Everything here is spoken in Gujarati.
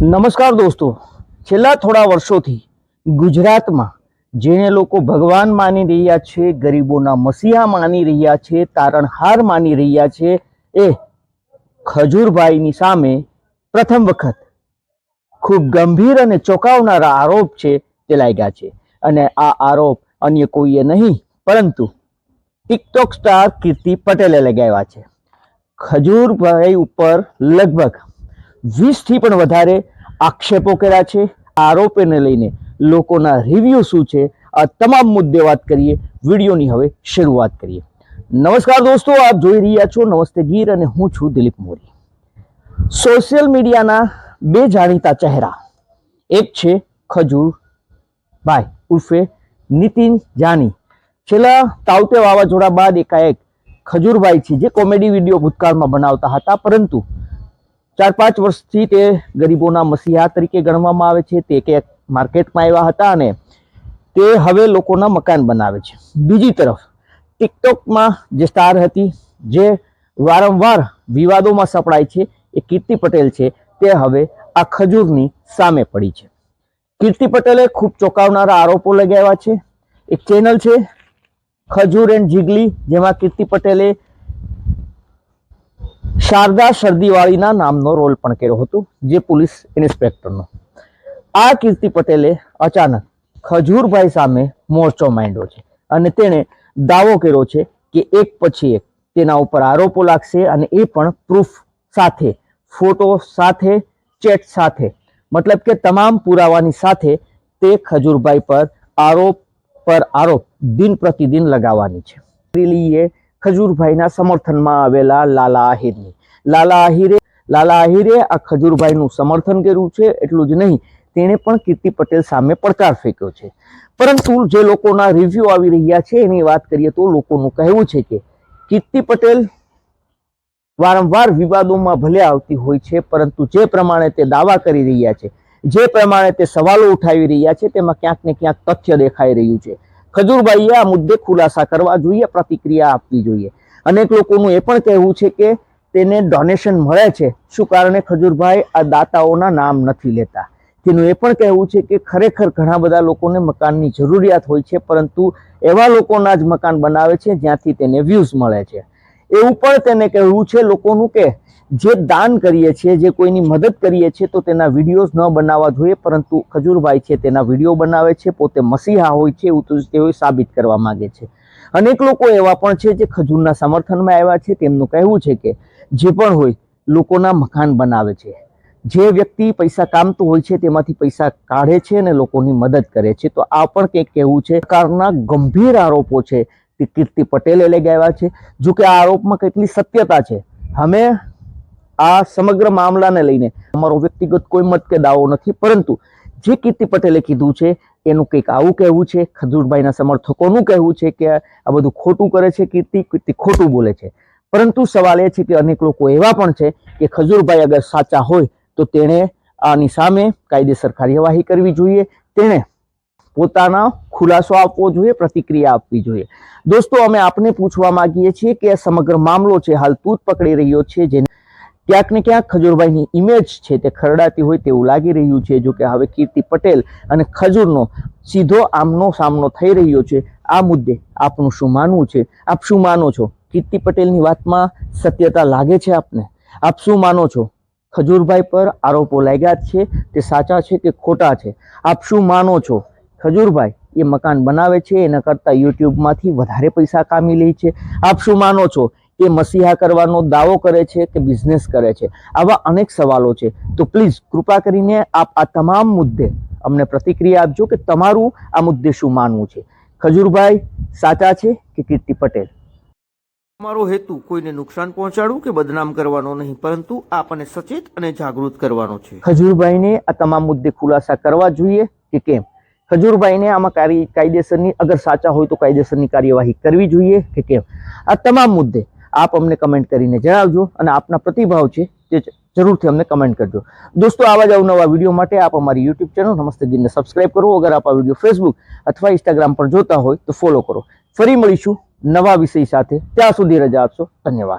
નમસ્કાર દોસ્તો. છેલ્લા થોડા વર્ષોથી ગુજરાતમાં જેને લોકો ભગવાન માની રહ્યા છે, ગરીબોના મસીહા માની રહ્યા છે, તારણહાર માની રહ્યા છે, એ ખજૂરભાઈની સામે પ્રથમ વખત ખૂબ ગંભીર અને ચોંકાવનારા આરોપ છે તે લાગ્યા છે. અને આ આરોપ અન્ય કોઈએ નહીં, પરંતુ ટિકટોક સ્ટાર કીર્તિ પટેલે લગાવ્યા છે. ખજૂરભાઈ ઉપર લગભગ વીસથી પણ વધારે આક્ષેપો કર્યા છે. આરોપોને લઈને લોકોના રિવ્યૂ શું છે? આ તમામ મુદ્દે વાત કરીએ. વિડીયોની હવે શરૂઆત કરીએ. નમસ્કાર દોસ્તો, આપ જોઈ રહ્યા છો નમસ્તે ગીર અને હું છું દિલીપ મોરી. સોશિયલ મીડિયાના બે જાણીતા ચહેરા. એક છે ખજૂર ભાઈ ઉર્ફે નીતિન જાની. છેલ્લા તાવતે વાવાઝોડા બાદ એકાએક ખજૂરભાઈ છે, જે કોમેડી વીડિયો ભૂતકાળમાં બનાવતા હતા, પરંતુ ચાર પાંચ વર્ષથી તે ગરીબોના મસીહા તરીકે ગણવામાં આવે છે. તે કે માર્કેટમાં આવ્યા હતા અને તે હવે લોકોના મકાન બનાવે છે. બીજી તરફ, ટિકટોકમાં જે સ્ટાર હતી, જે વારંવાર વિવાદોમાં સપડાય છે, એ કીર્તિ પટેલ છે. તે હવે આ ખજૂરની સામે પડી છે. કીર્તિ પટેલે ખૂબ ચોંકાવનારા આરોપો લગાવ્યા છે. એક ચેનલ છે, ખજૂર એન્ડ જીગલી, જેમાં કીર્તિ પટેલે શારદા શરદીવાળીના નામનો રોલ પણ કર્યો હતો, જે પોલીસ ઇન્સ્પેક્ટરનો. આ કીર્તિ પટેલે અચાનક ખજૂરભાઈ સામે મોરચો માંડ્યો છે અને તેણે દાવો કર્યો છે કે એક પછી એક તેના ઉપર આરોપો લાગશે અને એ પણ પ્રૂફ સાથે ફોટો સાથે ચેટ સાથે. મતલબ કે તમામ પુરાવાની સાથે તે ખજૂરભાઈ પર આરોપ પર આરોપ દિન પ્રતિદિન લગાવવાની છે. રીલીએ ખજૂરભાઈના સમર્થનમાં આવેલા લાલા આહિરની લાલા આહિરે લાલા આહિરે આ ખજૂરભાઈનું સમર્થન કર્યું છે, એટલું જ નહીં, તેણે પણ કીર્તિ પટેલ સામે પડકાર ફેંક્યો છે. પરંતુ જે લોકોના રિવ્યુ આવી રહ્યા છે, એની વાત કરીએ તો લોકોનું કહેવું છે કે કીર્તિ પટેલ વારંવાર વિવાદોમાં ભલે આવતી હોય છે, પરંતુ જે પ્રમાણે તે દાવા કરી રહ્યા છે, જે પ્રમાણે તે સવાલો ઉઠાવી રહ્યા છે, તેમાં ક્યાંક ને ક્યાંક તથ્ય દેખાઈ રહ્યું છે. ખજૂરભાઈએ આ મુદ્દે ખુલાસા કરવા જોઈએ, પ્રતિક્રિયા આપવી જોઈએ. અનેક લોકોનું એ પણ કહેવું છે કે તેને ડોનેશન મળે છે, શું કારણે ખજૂરભાઈ આ દાતાઓના નામ નથી લેતા? તેનું એ પણ કહેવું છે કે ખરેખર ઘણા બધા લોકોને મકાનની જરૂરિયાત હોય છે, પરંતુ એવા લોકોના જ મકાન બનાવે છે જ્યાંથી તેને વ્યૂઝ મળે છે. એવું પણ તેને કહેવું છે લોકોનું કે જે દાન કરીએ છીએ, જે કોઈની મદદ કરીએ છીએ, તો તેના વિડીયોઝ ન બનાવવા જોઈએ, પરંતુ ખજૂરભાઈ છે, તેના વીડિયો બનાવે છે, પોતે મસીહા હોય છે એવું તેઓ સાબિત કરવા માંગે છે. અનેક લોકો એવા પણ છે જે ખજૂરના સમર્થનમાં આવ્યા છે, તેમનું કહેવું છે કે જે પણ હોય, લોકોના મકાન બનાવે છે. જે વ્યક્તિ પૈસા કામતું હોય છે, તેમાંથી પૈસા કાઢે છે અને લોકોની મદદ કરે છે. તો આ પણ કંઈક કહેવું છે પ્રકારના ગંભીર આરોપો છે. તે કીર્તિ પટેલે લગાવ્યા છે. જો કે આ આરોપમાં કેટલી સત્યતા છે. અમે આ સમગ્ર મામલાને લઈને અમારો વ્યક્તિગત કોઈ મત કે દાવો નથી, પરંતુ જે કીર્તિ પટેલે કીધું છે, એનું કંઈક આવું કહેવું છે, ખજૂરભાઈના સમર્થકોનું કહેવું છે કે આ બધું ખોટું કરે છે કીર્તિ કીર્તિ ખોટું બોલે છે. પરંતુ સવાલ એ છે કે અનેક લોકો એવા પણ છે કે ખજૂરભાઈ અગર સાચા હોય તો તેણે આની સામે કાયદેસર કાર્યવાહી કરવી જોઈએ, તેણે પોતાનો ખુલાસો આપવો જોઈએ, પ્રતિક્રિયા આપવી જોઈએ. દોસ્તો, અમે આપને પૂછવા માંગીએ છીએ કે સમગ્ર મામલો છે, હાલ તૂત પકડી રહ્યો છે, જેને ક્યાંક ને ક્યાંક ખજૂરભાઈની ઇમેજ છે તે ખરડાતી હોય તેવું લાગી રહ્યું છે. જો કે હવે કીર્તિ પટેલ અને ખજૂરનો સીધો આમનો સામનો થઈ રહ્યો છે. આ મુદ્દે આપનું શું માનવું છે? આપ શું માનો છો? કીર્તિ પટેલની વાતમાં સત્યતા લાગે છે આપને? આપ શું માનો છો? ખજૂરભાઈ પર આરોપો લાગ્યા છે. તે સાચા છે કે ખોટા છે? આપ શું માનો છો? ખજૂરભાઈ, એ મકાન બનાવે છે. એના કરતાં યુટ્યુબમાંથી વધારે પૈસા કામી લે છે. આપ શું માનો છો? એ મસીહા કરવાનો દાવો કરે છે કે બિઝનેસ કરે છે? આવા અનેક સવાલો છે. તો પ્લીઝ કૃપા કરીને આપ આ તમામ મુદ્દે અમને પ્રતિક્રિયા આપજો કે તમારું આ મુદ્દે શું માનવું છે? ખજૂરભાઈ સાચા છે કે કીર્તિ પટેલ? તમારો હેતુ કોઈને નુકસાન પહોંચાડવું કે બદનામ કરવાનો નહીં પરંતુ આપણને સચેત અને જાગૃત કરવાનો છે. ખજૂરભાઈને આ તમામ મુદ્દે ખુલાસા કરવા જોઈએ કે કેમ? ખજૂરભાઈને આમાં કાર્ય કાયદેસરની અગર સાચા હોય તો કાયદેસરની કાર્યવાહી કરવી જોઈએ કે કેમ? આ તમામ મુદ્દે આપ અમને કમેન્ટ કરીને જણાવજો અને આપના પ્રતિભાવ છે તે જરૂરથી અમને કમેન્ટ કરજો. દોસ્તો, આવા જ અવનવા વીડિયો માટે આપ અમારી યુટ્યુબ ચેનલ નમસ્તે ગીરને સબસ્ક્રાઇબ કરો. અગર આપ આ વીડિયો ફેસબુક અથવા ઇન્સ્ટાગ્રામ પર જોતા હોય તો ફોલો કરો. ફરી મળીશું નવા વિષય સાથે. ત્યાં સુધી રજા આપશો. ધન્યવાદ.